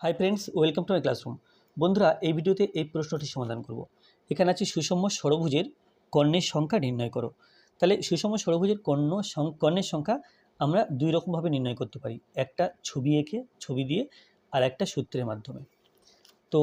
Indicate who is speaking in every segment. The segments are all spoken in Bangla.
Speaker 1: Hi friends welcome to my classroom বন্ধুরা, এই ভিডিওতে এই প্রশ্নটি সমাধান করব। এখানে আছে সুষম ষড়ভুজের কর্ণের সংখ্যা নির্ণয় করো। তাহলে সুষম ষড়ভুজের কর্ণ কর্ণের সংখ্যা আমরা দুই রকমভাবে নির্ণয় করতে পারি। একটা ছবি এঁকে, ছবি দিয়ে, আর একটা সূত্রের মাধ্যমে। তো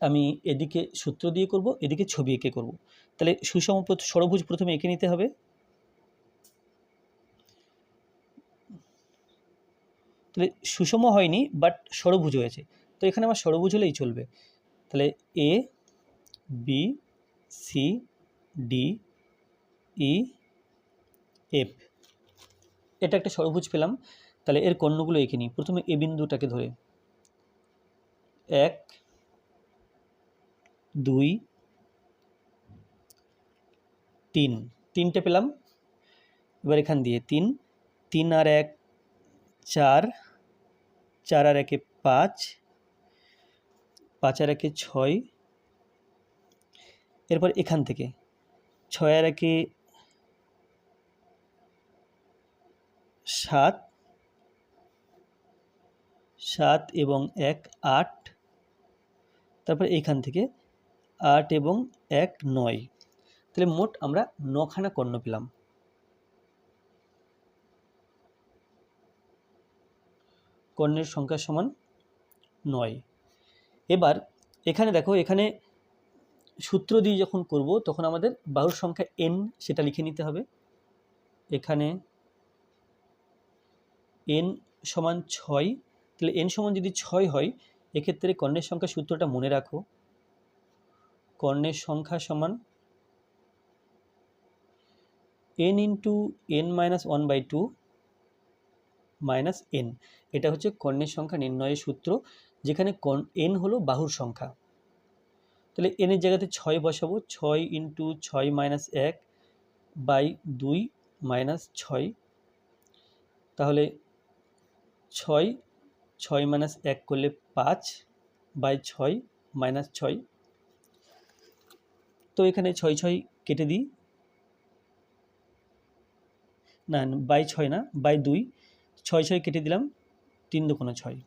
Speaker 1: আমি এদিকে সূত্র দিয়ে করব, এদিকে ছবি এঁকে করব। তাহলে সুষম ষড়ভুজ প্রথমে এঁকে নিতে হবে। তাহলে সুষম হয়নি বাট ষড়ভুজ হয়েছে। তো এখানে আমার ষড়ভুজ হলেই চলবে। তাহলে A B C D E F এটা একটা ষড়ভুজ পেলাম। তাহলে এর কর্ণগুলো এঁকে নিই। প্রথমে এ বিন্দুটাকে ধরে। এক, দুই, তিন। তিনটে পেলাম। এবার এখান দিয়ে তিন। তিন আর এক, চার চার আর একে পাঁচ পাঁচ আর একে ছয়, এরপর এখান থেকে ছয় আর একে সাত সাত এবং এক আট, তারপর এইখান থেকে আট এবং এক নয়। তাহলে মোট আমরা নখানা কর্ণ পেলাম। কর্ণের সংখ্যা সমান নয়। এবার এখানে দেখো, এখানে সূত্র দিয়ে যখন করব, তখন আমাদের বাহুর সংখ্যা এন সেটা লিখে নিতে হবে। এখানে এন সমান ছয়, তাহলে এন সমান যদি ছয় হয়, এক্ষেত্রে কর্ণের সংখ্যা সূত্রটা মনে রাখো। কর্ণের সংখ্যা সমান n into n minus one by two minus n এটা হচ্ছে কর্ণের সংখ্যা নির্ণয়ের সূত্র, যেখানে কর্ণ এন হলো বাহুর সংখ্যা। তাহলে এনের জায়গাতে ছয় বসাবো, ছয় ইন্টু ছয় মাইনাস এক বাই দুই মাইনাস ছয়। তাহলে ছয় ছয় মাইনাস এক করলে পাঁচ বাই ছয় মাইনাস ছয়। তো এখানে ছয় ছয় কেটে দিই। না, বাই ছয় না, বাই দুই। ছয় ছয় কেটে দিলাম, তিন দুকোনো ছয়।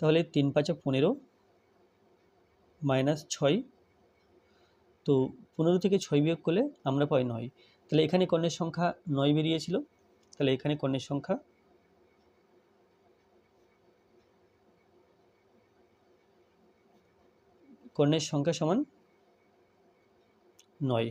Speaker 1: তাহলে তিন পাঁচা পনেরো মাইনাস ছয়, তো পনেরো থেকে ছয় বিয়োগ করলে আমরা পাই নয়। তাহলে এখানে কর্ণের সংখ্যা নয় বেরিয়েছিল, তাহলে এখানে কর্ণের সংখ্যা কর্ণের সংখ্যা সমান নয়।